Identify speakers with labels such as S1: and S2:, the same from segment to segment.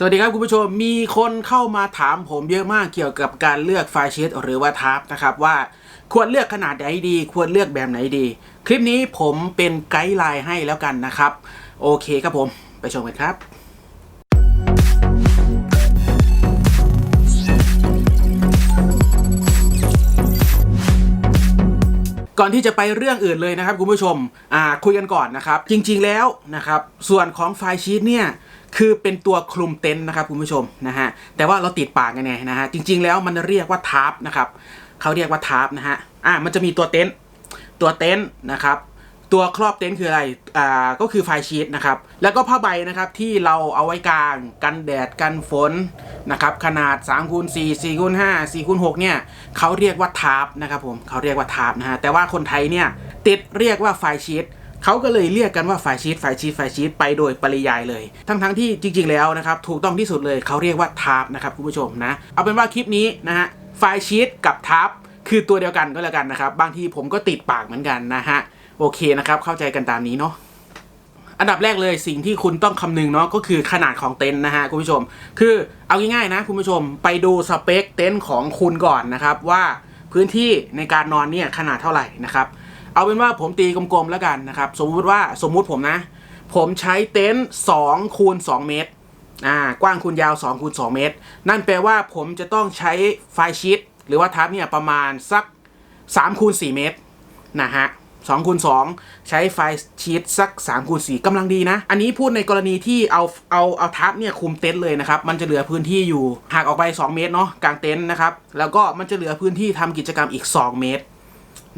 S1: สวัสดีครับคุณผู้ชมมีคนเข้ามาถามผมเยอะมากเกี่ยวกับการเลือกไฟล์ชีตหรือว่าทับนะครับว่าควรเลือกขนาดไหนดี ควรเลือกแบบไหนดี คลิปนี้ผมเป็นไกด์ไลน์ให้แล้วกันนะครับ โอเคครับผมไปชมกันครับก่อนที่จะไปเรื่องอื่นเลยนะครับคุณผู้ชมอ่าคุยกันก่อนนะครับ จริงๆแล้วนะครับ ส่วนของไฟล์ชีตเนี่ย คือเป็นตัวคลุมเต็นท์นะครับคุณผู้ชมนะฮะแต่ว่าเราติดปากกันไงนะฮะจริง ๆ แล้วมันเรียกว่าทาร์ปนะครับเขาเรียกว่าทาร์ปนะฮะอ่ามันจะมีตัวเต็นท์ตัวเต็นท์นะครับตัวครอบเต็นท์คืออะไร อ่า ก็คือไฟชีตนะครับ แล้วก็ผ้าใบนะครับที่เราเอาไว้กลาง กันแดด กันฝนนะครับ ขนาด3คูณ4 4คูณ5 4คูณ6เนี่ยเขาเรียกว่าทาร์ปนะครับผมเขาเรียกว่าทาร์ปนะฮะ แต่ว่าคนไทยเนี่ยติดเรียกว่าไฟชีต เขาก็เลยเรียกกันว่าไฟชีตไฟชีตไฟชีตไปโดยปริยายเลย ทั้งๆที่จริง ๆ แล้วนะครับถูกต้องที่สุดเลยเขาเรียกว่าทาร์ปนะครับคุณผู้ชมนะเอาเป็นว่าคลิปนี้นะฮะไฟชีตกับทาร์ปคือตัวเดียวกันก็แล้วกันนะครับบางทีผมก็ติดปากเหมือนกันนะฮะโอเคนะครับเข้าใจกันตามนี้เนาะอันดับแรกเลยสิ่งที่คุณต้องคำนึงเนาะก็คือขนาดของเต็นท์นะฮะคุณผู้ชม คือเอาง่ายๆนะคุณผู้ชมไปดูสเปคเต็นท์ของคุณก่อนนะครับว่าพื้นที่ในการนอนเนี่ยขนาดเท่าไหร่นะครับ เอาเป็นว่าผมตีกลมๆแล้วกันนะครับ สมมุติว่าสมมุติผมนะ ผมใช้เต็นท์2คูณ2เมตรอ่ากว้างคูณยาว2คูณ2เมตร นั่นแปลว่าผมจะต้องใช้ไฟชีตหรือว่าทับเนี่ยประมาณสัก3คูณ4เมตรนะฮะ2คูณ2ใช้ไฟชีตสัก3คูณ4กำลังดีนะ อันนี้พูดในกรณีที่เอาเอาเอาทับเนี่ยคุมเต็นท์เลยนะครับ มันจะเหลือพื้นที่อยู่หางออกไป 2 เมตรเนาะกลางเต็นท์นะครับ แล้วก็มันจะเหลือพื้นที่ทำกิจกรรมอีก 2 เมตร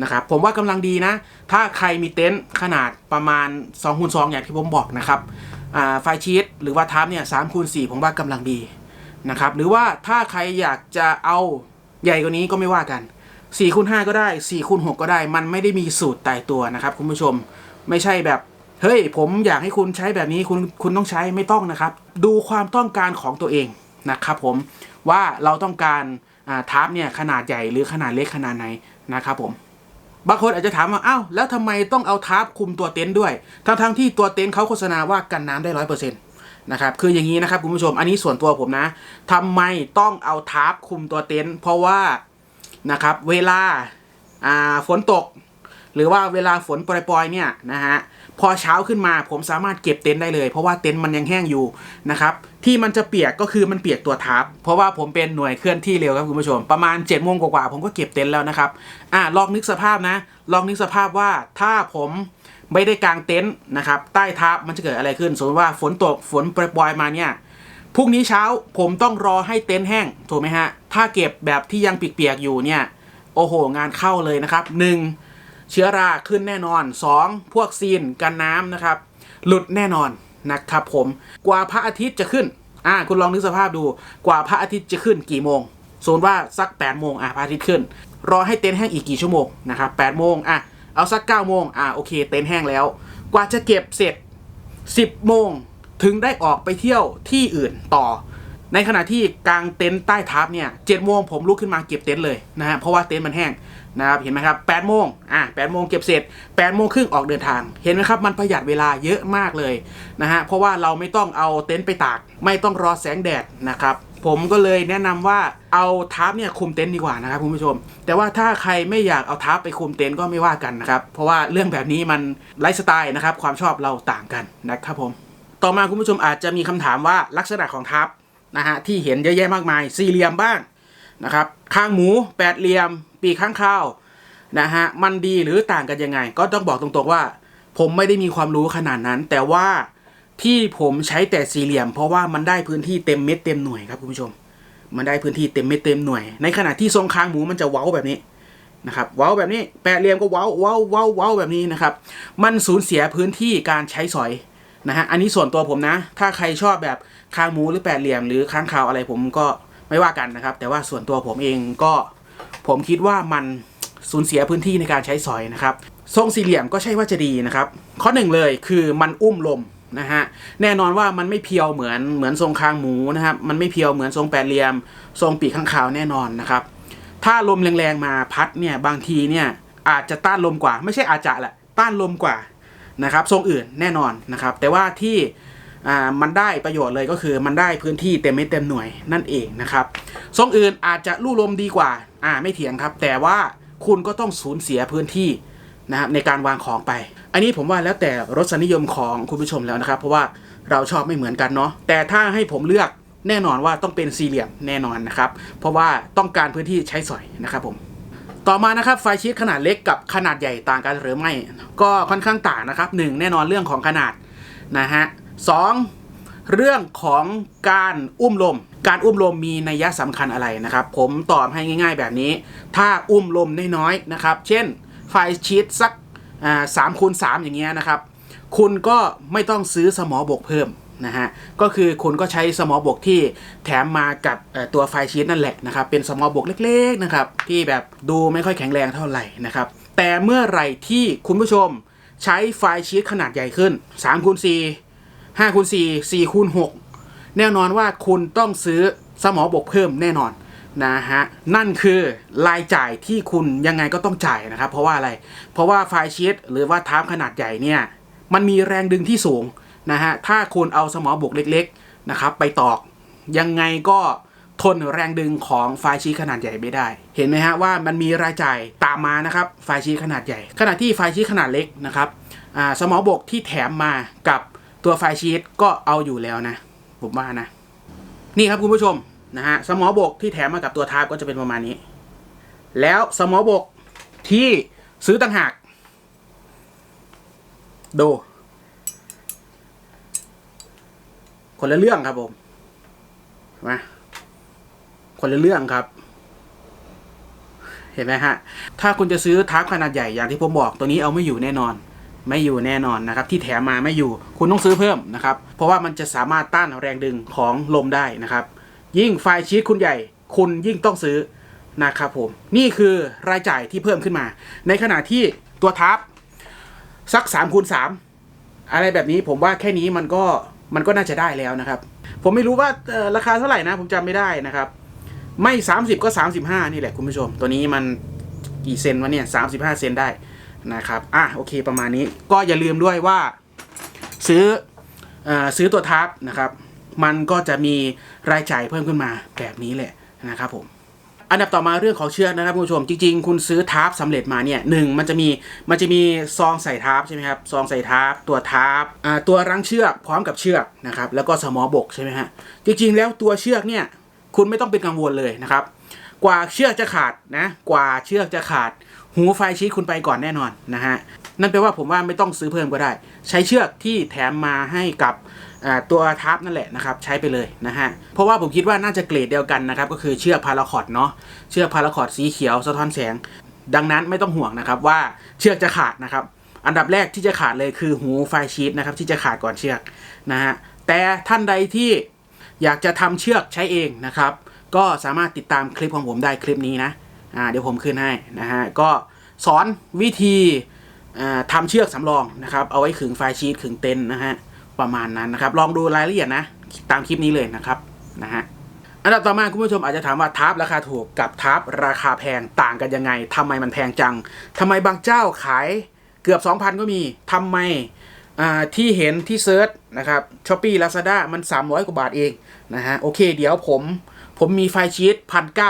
S1: นะครับผมว่ากำลังดีนะ ถ้าใครมีเต็นท์ขนาดประมาณ2คูณ2อย่างที่ผมบอกนะครับไฟชีตหรือว่าทับเนี่ย3คูณ4ผมว่ากำลังดีนะครับหรือว่าถ้าใครอยากจะเอาใหญ่กว่านี้ก็ไม่ว่ากัน4คูณ5ก็ได้4คูณ6ก็ได้ มันไม่ได้มีสูตรตายตัวนะครับคุณผู้ชมไม่ใช่แบบเฮ้ยผมอยากให้คุณใช้แบบนี้คุณคุณต้องใช้ไม่ต้องนะครับ ดูความต้องการของตัวเองนะครับผมว่าเราต้องการอ่าทับเนี่ยขนาดใหญ่หรือขนาดเล็กขนาดไหนนะครับผม บางคนอาจจะถามว่าอ้าวแล้วทำไมต้องเอาทาร์ปคุมตัวเต็นท์ด้วยทั้งทั้งที่ตัวเต็นท์เขาโฆษณาว่ากันน้ำได้ร้อยเปอร์เซ็นต์นะครับคืออย่างนี้นะครับคุณผู้ชมอันนี้ส่วนตัวผมนะทำไมต้องเอาทาร์ปคุมตัวเต็นท์เพราะว่านะครับเวลาฝนตก หรือว่าเวลาฝนปล่อยๆเนี่ยนะฮะพอเช้าขึ้นมาผมสามารถเก็บเต็นท์ได้เลย เพราะว่าเต็นท์มันยังแห้งอยู่นะครับที่มันจะเปียกก็คือมันเปียกตัวทับเพราะว่าผมเป็นหน่วยเคลื่อนที่เร็วครับคุณผู้ชม ประมาณ7จ็ดโมงกว่าๆผมก็เก็บเต็นท์แล้วนะครับอ่าลองนึกสภาพนะ ลองนึกสภาพว่าถ้าผมไม่ได้กางเต็นท์นะครับใต้ทับมันจะเกิดอะไรขึ้น สมมติว่าฝนตกฝนปล่อยๆมาเนี่ยพรุ่งนี้เช้าผมต้องรอให้เต็นท์แห้งถูกไหมฮะถ้าเก็บแบบที่ยังเปียกๆอยู่เนี่ยโอ้โห งานเข้าเลยนะครับหนึ่ง เชื้อราขึ้นแน่นอน 2. พวกซีนกันน้ำนะครับ หลุดแน่นอนนะครับผมกว่าพระอาทิตย์จะขึ้นอ่าคุณลองนึกสภาพดูกว่าพระอาทิตย์จะขึ้นกี่โมงสมมติว่าสัก8โมงอะพระอาทิตย์ขึ้น รอให้เต็นท์แห้งอีกกี่ชั่วโมงนะครับ8โมงอะเอาสัก9โมงอะโอเคเต็นท์แห้งแล้ว กว่าจะเก็บเสร็จ 10โมงถึงได้ออกไปเที่ยวที่อื่นต่อ ในขณะที่กางเต็นท์ใต้ทับเนี่ยเจ็ดโมงผมลุกขึ้นมาเก็บเต็นท์เลยนะฮะเพราะว่าเต็นท์มันแห้งนะครับเห็นไหมครับแปดโมงอะแปดโมงเก็บเสร็จแปดโมงครึ่งออกเดินทาง เห็นไหมครับมันประหยัดเวลาเยอะมากเลยนะฮะเพราะว่าเราไม่ต้องเอาเต็นท์ไปตาก ไม่ต้องรอแสงแดดนะครับผมก็เลยแนะนำว่าเอาทับเนี่ยคุมเต็นท์ดีกว่านะครับคุณผู้ชม แต่ว่าถ้าใครไม่อยากเอาทับไปคุมเต็นท์ก็ไม่ว่ากันนะครับเพราะว่าเรื่องแบบนี้มันไลฟ์สไตล์นะครับความชอบเราต่างกันนะครับผมต่อมาคุณผู้ชมอาจจะมีคำถามว่าลักษณะของทับ นะฮะที่เห็นเยอะแยะมากมาย สี่เหลี่ยมบ้างนะครับข้างหมูแปดเหลี่ยม ปีกข้างข้าวนะฮะมันดีหรือต่างกันยังไง ก็ต้องบอกตรงๆว่า ผมไม่ได้มีความรู้ขนาดนั้น แต่ว่าที่ผมใช้แต่สี่เหลี่ยม เพราะว่ามันได้พื้นที่เต็มเม็ดเต็มหน่วยครับคุณผู้ชม มันได้พื้นที่เต็มเม็ดเต็มหน่วย ในขณะที่ทรงคางหมูมันจะเว้าแบบนี้นะครับเว้าแบบนี้แปดเหลี่ยมก็เว้าเว้าเว้าเว้าแบบนี้นะครับ มันสูญเสียพื้นที่การใช้สอย นะฮะอันนี้ส่วนตัวผมนะ ถ้าใครชอบแบบคางหมูหรือแปดเหลี่ยมหรือค้างคาวอะไรผมก็ไม่ว่ากันนะครับ แต่ว่าส่วนตัวผมเองก็ผมคิดว่ามันสูญเสียพื้นที่ในการใช้สอยนะครับ ทรงสี่เหลี่ยมก็ใช่ว่าจะดีนะครับ ข้อหนึ่งเลยคือมันอุ้มลมนะฮะแน่นอนว่ามันไม่เพียวเหมือนเหมือนทรงคางหมูนะครับมันไม่เพียวเหมือนทรงแปดเหลี่ยม ทรงปีกข้างคาวแน่นอนนะครับถ้าลมแรงๆมาพัดเนี่ยบางทีเนี่ยอาจจะต้านลมกว่า ไม่ใช่อาจจะแหละต้านลมกว่า นะครับทรงอื่นแน่นอนนะครับ แต่ว่าที่มันได้ประโยชน์เลยก็คือมันได้พื้นที่เต็มไม่เต็มหน่วยนั่นเองนะครับทรงอื่นอาจจะลู่ลมดีกว่าอ่าไม่เถียงครับ แต่ว่าคุณก็ต้องสูญเสียพื้นที่นะครับในการวางของไป อันนี้ผมว่าแล้วแต่รสนิยมของคุณผู้ชมแล้วนะครับ เพราะว่าเราชอบไม่เหมือนกันเนาะแต่ถ้าให้ผมเลือกแน่นอนว่าต้องเป็นสี่เหลี่ยมแน่นอนนะครับ เพราะว่าต้องการพื้นที่ใช้สอยนะครับผม ต่อมานะครับไฟชีตขนาดเล็กกับขนาดใหญ่ต่างกันหรือไม่ ก็ค่อนข้างต่างนะครับหนึ่งแน่นอนเรื่องของขนาดนะฮะสองเรื่องของการอุ้มลม การอุ้มลมมีนัยยะสำคัญอะไรนะครับ ผมตอบให้ง่าย ๆ แบบนี้ ถ้าอุ้มลมน้อยๆนะครับ เช่นไฟชีตสักสามคูณสามอย่างเงี้ยนะครับ คุณก็ไม่ต้องซื้อสมอบกเพิ่ม นะฮะก็คือคุณก็ใช้สมอบกที่แถมมากับตัวไฟชีตนั่นแหละนะครับเป็นสมอบกเล็กๆนะครับที่แบบดูไม่ค่อยแข็งแรงเท่าไหร่นะครับแต่เมื่อไหร่ที่คุณผู้ชมใช้ไฟชีตขนาดใหญ่ขึ้น3คูณ4 5คูณ4 4คูณ6แน่นอนว่าคุณต้องซื้อสมอบกเพิ่มแน่นอนนะฮะนั่นคือรายจ่ายที่คุณยังไงก็ต้องจ่ายนะครับ เพราะว่าอะไร เพราะว่าไฟชีตหรือว่าทาร์ปขนาดใหญ่เนี่ยมันมีแรงดึงที่สูง นะฮะถ้าคุณเอาสมอบกเล็กๆนะครับไปตอกยังไงก็ทนแรงดึงของไฟชีทขนาดใหญ่ไม่ได้ เห็นไหมฮะว่ามันมีรายจ่ายตามมานะครับไฟชีทขนาดใหญ่ ขณะที่ไฟชีทขนาดเล็กนะครับสมอบกที่แถมมากับตัวไฟชีทก็เอาอยู่แล้วนะผมว่านะ นี่ครับคุณผู้ชมนะฮะสมอบกที่แถมมากับตัวทาร์ปก็จะเป็นประมาณนี้ แล้วสมอบกที่ซื้อต่างหาก ดู คนละเรื่องครับผมมาคนละเรื่องครับ เห็นไหมฮะ ถ้าคุณจะซื้อทาร์ขนาดใหญ่อย่างที่ผมบอกตัวนี้เอาไม่อยู่แน่นอน ไม่อยู่แน่นอนนะครับ ที่แถมมาไม่อยู่ คุณต้องซื้อเพิ่มนะครับ เพราะว่ามันจะสามารถต้านแรงดึงของลมได้นะครับ ยิ่งไฟชีตคุณใหญ่ คุณยิ่งต้องซื้อนะครับผม นี่คือรายจ่ายที่เพิ่มขึ้นมา ในขณะที่ตัวทับสัก3คูณ3อะไรแบบนี้ผมว่าแค่นี้มันก็ มันก็น่าจะได้แล้วนะครับ ผมไม่รู้ว่าราคาเท่าไหร่นะ ผมจำไม่ได้นะครับ ไม่ 30 ก็ 35 นี่แหละคุณผู้ชม ตัวนี้มันกี่เซนวะเนี่ย35 เซนได้นะครับอะโอเคประมาณนี้ก็อย่าลืมด้วยว่าซื้อเออซื้อตัวทับนะครับ มันก็จะมีรายจ่ายเพิ่มขึ้นมาแบบนี้แหละนะครับผม อันดับต่อมาเรื่องของเชือกนะครับคุณผู้ชมจริงๆ คุณซื้อทาร์ปสำเร็จมาเนี่ยหนึ่งมันจะมีมันจะมีซองใส่ทาร์ปใช่ไหมครับซองใส่ทาร์ปตัวทาร์ปอ่าตัวรั้งเชือกพร้อมกับเชือกนะครับแล้วก็สมอบกใช่ไหมฮะจริงๆ แล้วตัวเชือกเนี่ยคุณไม่ต้องเป็นกังวลเลยนะครับ กว่าเชือกจะขาดนะกว่าเชือกจะขาด หูไฟชีตคุณไปก่อนแน่นอนนะฮะนั่นแปลว่าผมว่าไม่ต้องซื้อเพิ่มก็ได้ ใช้เชือกที่แถมมาให้กับตัวทับนั่นแหละนะครับใช้ไปเลยนะฮะเพราะว่าผมคิดว่าน่าจะเกรดเดียวกันนะครับก็คือเชือกพาราคอดเนาะเชือกพาราคอดสีเขียวสะท้อนแสง ดังนั้นไม่ต้องห่วงนะครับว่าเชือกจะขาดนะครับอันดับแรกที่จะขาดเลยคือหูไฟชีตนะครับที่จะขาดก่อนเชือกนะฮะแต่ท่านใดที่อยากจะทำเชือกใช้เองนะครับก็สามารถติดตามคลิปของผมได้คลิปนี้นะ อ่าเดี๋ยวผมขึ้นให้นะฮะก็สอนวิธีอ่าทำเชือกสำรองนะครับ เอาไว้ขึงไฟชีตขึงเต็นนะฮะประมาณนั้นนะครับ ลองดูรายละเอียดนะ ตามคลิปนี้เลยนะครับนะฮะอันดับต่อมาคุณผู้ชมอาจจะถามว่าทาร์ปราคาถูกกับทาร์ปราคาแพงต่างกันยังไงทำไมมันแพงจังทำไมบางเจ้าขายเกือบ 2,000 ก็มีทำไมที่เห็นที่เซิร์ชนะครับช้อปปี้ลาซาด้ามัน 300 กว่าบาทเองนะฮะโอเค เดี๋ยวผมผมมีไฟชีตพันเ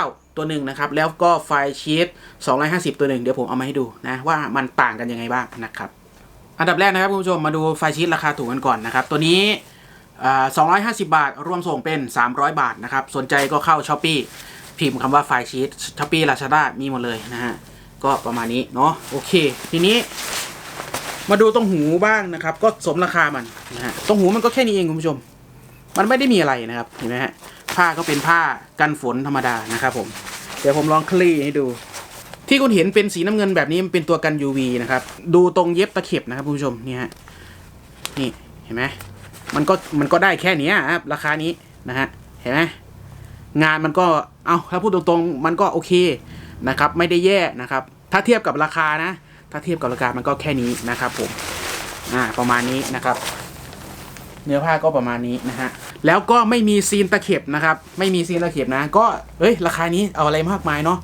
S1: ตัวหนึ่งนะครับ แล้วก็ไฟล์ชีต250 ตัวหนึ่งเดี๋ยวผมเอามาให้ดูนะว่ามันต่างกันยังไงบ้างนะครับ อันดับแรกนะครับคุณผู้ชมมาดูไฟล์ชีตราคาถูกกันก่อนนะครับ ตัวนี้250 บาท รวมส่งเป็น 300 บาทนะครับ สนใจก็เข้าช้อปปี้พิมพ์คำว่าไฟล์ชีตช้อปปี้ลาซาด้ามีหมดเลยนะฮะ ก็ประมาณนี้เนาะโอเค ทีนี้ มาดูตรงหูบ้างนะครับ ก็สมราคามันนะฮะตรงหูมันก็แค่นี้เองคุณผู้ชม มันไม่ได้มีอะไรนะครับเห็นไหมฮะ ผ้าก็เป็นผ้ากันฝนธรรมดานะครับผม เดี๋ยวผมลองคลี่ให้ดู ที่คุณเห็นเป็นสีน้ำเงินแบบนี้มันเป็นตัวกัน UV นะครับ ดูตรงเย็บตะเข็บนะครับคุณผู้ชมนี่ฮะนี่เห็นไหมมันก็มันก็ได้แค่นี้ครับราคานี้นะฮะเห็นไหมงานมันก็เอาถ้าพูดตรงๆ มันก็โอเคนะครับไม่ได้แย่นะครับ ถ้าเทียบกับราคานะ ถ้าเทียบกับราคามันก็แค่นี้นะครับผมอ่าประมาณนี้นะครับ เนื้อผ้าก็ประมาณนี้นะฮะแล้วก็ไม่มีซีนตะเข็บนะครับ ไม่มีซีนตะเข็บนะ ก็เอ้ยราคานี้เอาอะไรมากมายเนาะ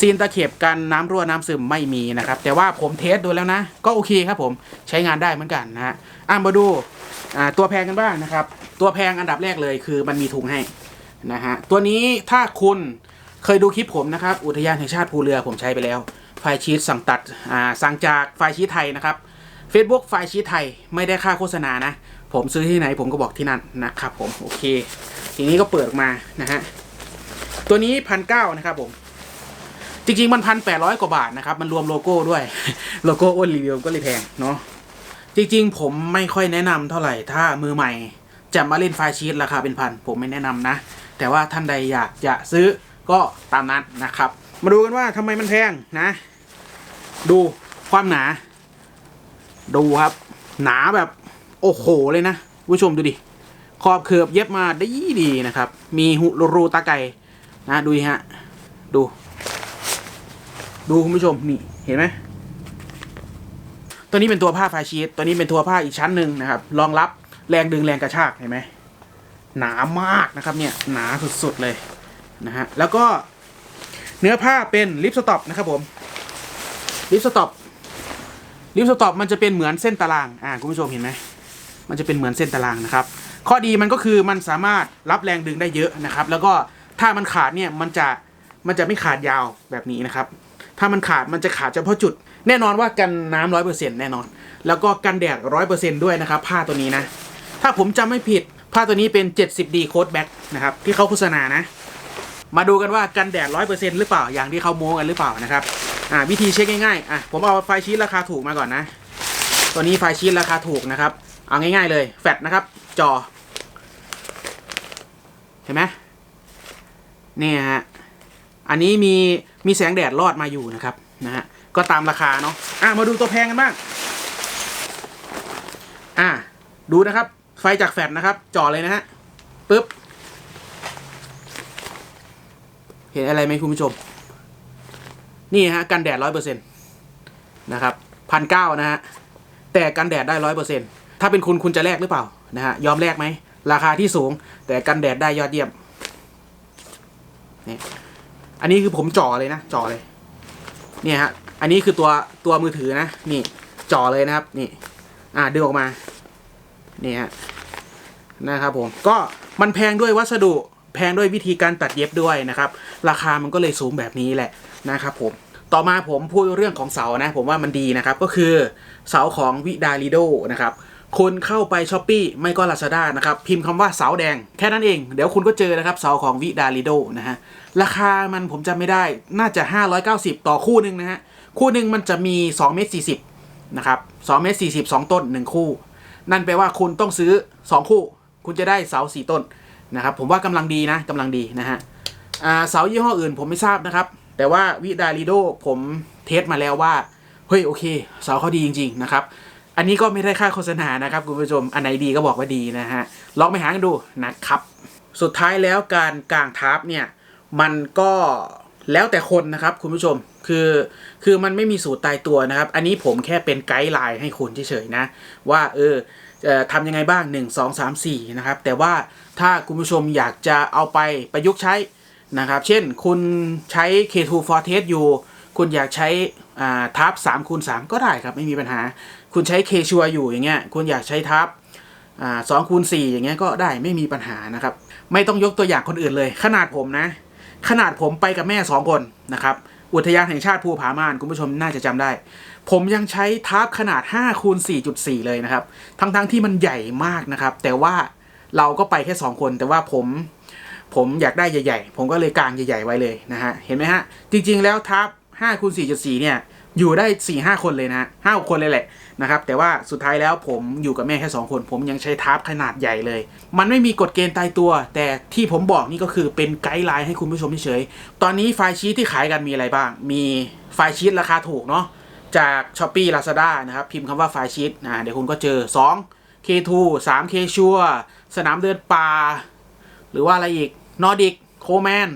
S1: ซีนตะเข็บกันน้ำรั่วน้ำซึมไม่มีนะครับ แต่ว่าผมเทสดูแล้วนะ ก็โอเคครับผมใช้งานได้เหมือนกันนะฮะอะมาดูอ่าตัวแพงกันบ้างนะครับ ตัวแพงอันดับแรกเลยคือมันมีถุงให้นะฮะตัวนี้ถ้าคุณเคยดูคลิปผมนะครับ อุทยานแห่งชาติภูเรือผมใช้ไปแล้ว ไฟชีตสั่งตัดอ่าสั่งจากไฟชีตไทยนะครับ Facebook ไฟชีตไทยไม่ได้ค่าโฆษณานะ ผมซื้อที่ไหนผมก็บอกที่นั่นนะครับผมโอเคทีนี้ก็เปิดออกมานะฮะตัวนี้พันเก้านะครับผม จริงๆมันพันแปดร้อยกว่าบาทนะครับ มันรวมโลโก้ด้วยโลโก้อ้นรีวิวก็เลยแพงเนาะจริงๆ ผมไม่ค่อยแนะนำเท่าไหร่ถ้ามือใหม่ จะมาเล่นไฟชีตราคาเป็นพันผมไม่แนะนำนะ แต่ว่าท่านใดอยากจะซื้อก็ตามนั้นนะครับ มาดูกันว่าทำไมมันแพงนะ ดูความหนา ดูครับ หนาแบบ โอ้โหเลยนะผู้ชมดูดิ ขอบเขือบเย็บมาได้ดีนะครับ มีหุรูตาไก่นะดูฮะ ดู ดูคุณผู้ชมนี่เห็นไหมตัวนี้เป็นตัวผ้าไฟชีตตัวนี้เป็นตัวผ้าอีกชั้นหนึ่งนะครับ รองรับแรงดึงแรงกระชากเห็นไหมหนามากนะครับเนี่ยหนาสุดๆเลยนะฮะแล้วก็เนื้อผ้าเป็นลิปสต็อปนะครับผมลิปสต็อปลิปสต็อปมันจะเป็นเหมือนเส้นตารางอ่าคุณผู้ชมเห็นไหม มันจะเป็นเหมือนเส้นตารางนะครับ ข้อดีมันก็คือมันสามารถรับแรงดึงได้เยอะนะครับ แล้วก็ถ้ามันขาดเนี่ยมันจะมันจะไม่ขาดยาวแบบนี้นะครับ ถ้ามันขาดมันจะขาดเฉพาะจุด แน่นอนว่ากันน้ำร้อยเปอร์เซ็นต์แน่นอน แล้วก็กันแดดร้อยเปอร์เซ็นต์ด้วยนะครับ ผ้าตัวนี้นะ ถ้าผมจำไม่ผิดผ้าตัวนี้เป็น 70D Code Back นะครับที่เขาโฆษณานะ มาดูกันว่ากันแดดร้อยเปอร์เซ็นต์หรือเปล่าอย่างที่เขาโม้กันหรือเปล่านะครับอ่าวิธีเช็คง่ายๆอะผมเอาไฟชีตราคาถูกมาก่อนนะ ตัวนี้ไฟชีตราคาถูกนะครับ เอาง่ายๆเลยแฟลชนะครับจอ เห็นไหมเนี่ยฮะ อันนี้มีมีแสงแดดรอดมาอยู่นะครับนะฮะก็ตามราคาเนาะอะมาดูตัวแพงกันบ้างอะดูนะครับ ไฟจากแฟลชนะครับจ่อเลยนะฮะปึ๊บ เห็นอะไรไหมคุณผู้ชม นี่ฮะกันแดดร้อยเปอร์เซ็นต์นะครับพันเก้านะฮะแต่กันแดดได้ร้อยเปอร์เซ็นต์ ถ้าเป็นคุณคุณจะแลกหรือเปล่านะฮะยอมแลกไหม ราคาที่สูง แต่กันแดดได้ยอดเยี่ยมนี่อันนี้คือผมจ่อเลยนะจ่อเลย เนี่ยฮะอันนี้คือตัวตัวมือถือนะ นี่จ่อเลยนะครับ นี่ อ่าดึงออกมา นี่ฮะนะครับผมก็มันแพงด้วยวัสดุแพงด้วยวิธีการตัดเย็บด้วยนะครับ ราคามันก็เลยสูงแบบนี้แหละนะครับผมต่อมาผมพูดเรื่องของเสานะ ผมว่ามันดีนะครับ ก็คือเสาของวิดาลิโดนะครับ คุณเข้าไปช้อปปีไม่ก็ลาซาด้านะครับ พิมพ์คำว่าเสาแดง แค่นั้นเอง เดี๋ยวคุณก็เจอนะครับ เสาของวิดาลิโดนะฮะ ราคามันผมจำไม่ได้น่าจะ 590 ต่อคู่หนึ่งนะฮะ คู่หนึ่งมันจะมี2เมตร40นะครับ2เมตร40 2 ต้น 1 คู่ นั่นแปลว่าคุณต้องซื้อ 2 คู่ คุณจะได้เสา 4 ต้นนะครับผมว่ากำลังดีนะกำลังดีนะฮะเสายี่ห้ออื่นผมไม่ทราบนะครับ แต่ว่าวิดาลิโดผมเทสมาแล้วว่าเฮ้ยโอเค เสาเขาดีจริง ๆ นะครับ อันนี้ก็ไม่ได้ค่าโฆษณานะครับคุณผู้ชม อันไหนดีก็บอกว่าดีนะฮะ ลองไปหากันดูนะครับ สุดท้ายแล้วการกางทับเนี่ยมันก็แล้วแต่คนนะครับคุณผู้ชมคือคือมันไม่มีสูตรตายตัวนะครับ อันนี้ผมแค่เป็นไกด์ไลน์ให้คุณเฉยๆนะ ว่าเออทำยังไงบ้าง 1 2 3 4 นะครับ แต่ว่าถ้าคุณผู้ชมอยากจะเอาไปประยุกต์ใช้นะครับ เช่นคุณใช้ K2 for test อยู่ คุณอยากใช้อ่าทับ3คูณ3ก็ได้ครับ ไม่มีปัญหา คุณใช้ K ชัวอยู่อย่างเงี้ยคุณอยากใช้ทับสองคูณสี่อย่างเงี้ยก็ได้ไม่มีปัญหานะครับ ไม่ต้องยกตัวอย่างคนอื่นเลย ขนาดผมนะ ขนาดผมไปกับแม่สองคนนะครับ อุทยานแห่งชาติภูผาม่านคุณผู้ชมน่าจะจำได้ ผมยังใช้ทับขนาด5คูณ4.4 เลยนะครับ ทั้งๆทที่มันใหญ่มากนะครับ แต่ว่าเราก็ไปแค่ 2 คน แต่ว่าผมผมอยากได้ใหญ่ ๆ ผมก็เลยกางใหญ่ ๆ ไว้เลยนะฮะ เห็นไหมฮะ จริง ๆ แล้วทับ5คูณ4.4 เนี่ย อยู่ได้4ี่ห้าคนเลยนะห้าคนเลยแหละนะครับ แต่ว่าสุดท้ายแล้วผมอยู่กับแม่แค่ 2 คน ผมยังใช้ทับขนาดใหญ่เลย มันไม่มีกฎเกณฑ์ตายตัว แต่ที่ผมบอกนี่ก็คือเป็นไกด์ไลน์ให้คุณผู้ชมเฉยๆตอนนี้ไฟล์ชีตที่ขายกันมีอะไรบ้าง มีไฟล์ชีตราคาถูกเนาะจาก s h อ p e e Lazada นะครับ พิมพ์คำว่าไฟล์ชีตอ่าเดี๋ยวคุณก็เจอ 2 K2 3 K ชัวสนามเดินป่าหรือว่าอะไรอีก Nordic Coleman น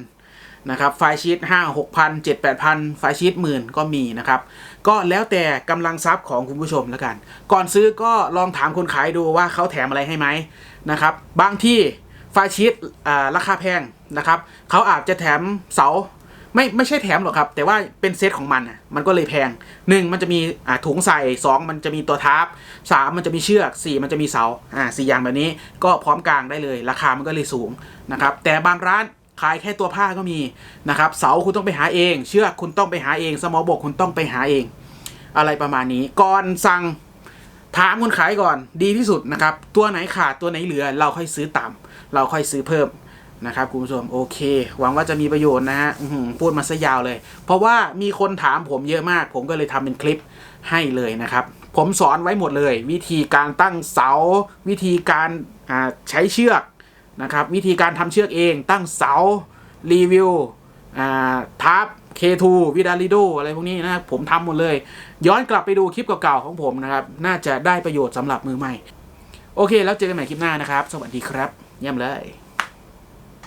S1: นะครับไฟชีต5 6พัน7 8พันไฟชีตหมื่นก็มีนะครับ ก็แล้วแต่กำลังทรัพย์ของคุณผู้ชมแล้วกัน ก่อนซื้อก็ลองถามคนขายดูว่าเขาแถมอะไรให้ไหมนะครับ บางที่ไฟชีตราคาแพงนะครับเขาอาจจะแถมเสาไม่ไม่ใช่แถมหรอกครับ แต่ว่าเป็นเซตของมันมันก็เลยแพงหนึ่งมันจะมีถุงใส่สองมันจะมีตัวทาร์ปสามมันจะมีเชือกสี่มันจะมีเสาอ่าสี่อย่างแบบนี้ก็พร้อมกลางได้เลย ราคามันก็เลยสูงนะครับแต่บางร้าน ขายแค่ตัวผ้าก็มีนะครับ เสาคุณต้องไปหาเอง เชือกคุณต้องไปหาเอง สมอบกคุณต้องไปหาเอง อะไรประมาณนี้ ก่อนสั่งถามคนขายก่อนดีที่สุดนะครับ ตัวไหนขาดตัวไหนเหลือ เราค่อยซื้อตามเราค่อยซื้อเพิ่มนะครับคุณผู้ชมโอเค หวังว่าจะมีประโยชน์นะฮะพูดมาซะยาวเลย เพราะว่ามีคนถามผมเยอะมาก ผมก็เลยทำเป็นคลิปให้เลยนะครับ ผมสอนไว้หมดเลย วิธีการตั้งเสา วิธีการใช้เชือก นะครับ วิธีการทำเชือกเองตั้งเสา รีวิวทับ K2 วิดาลิโดอะไรพวกนี้นะครับผมทำหมดเลย ย้อนกลับไปดูคลิปเก่าๆของผมนะครับ น่าจะได้ประโยชน์สำหรับมือใหม่ โอเค แล้วเจอกันใหม่คลิปหน้านะครับ สวัสดีครับเยี่ยมเลย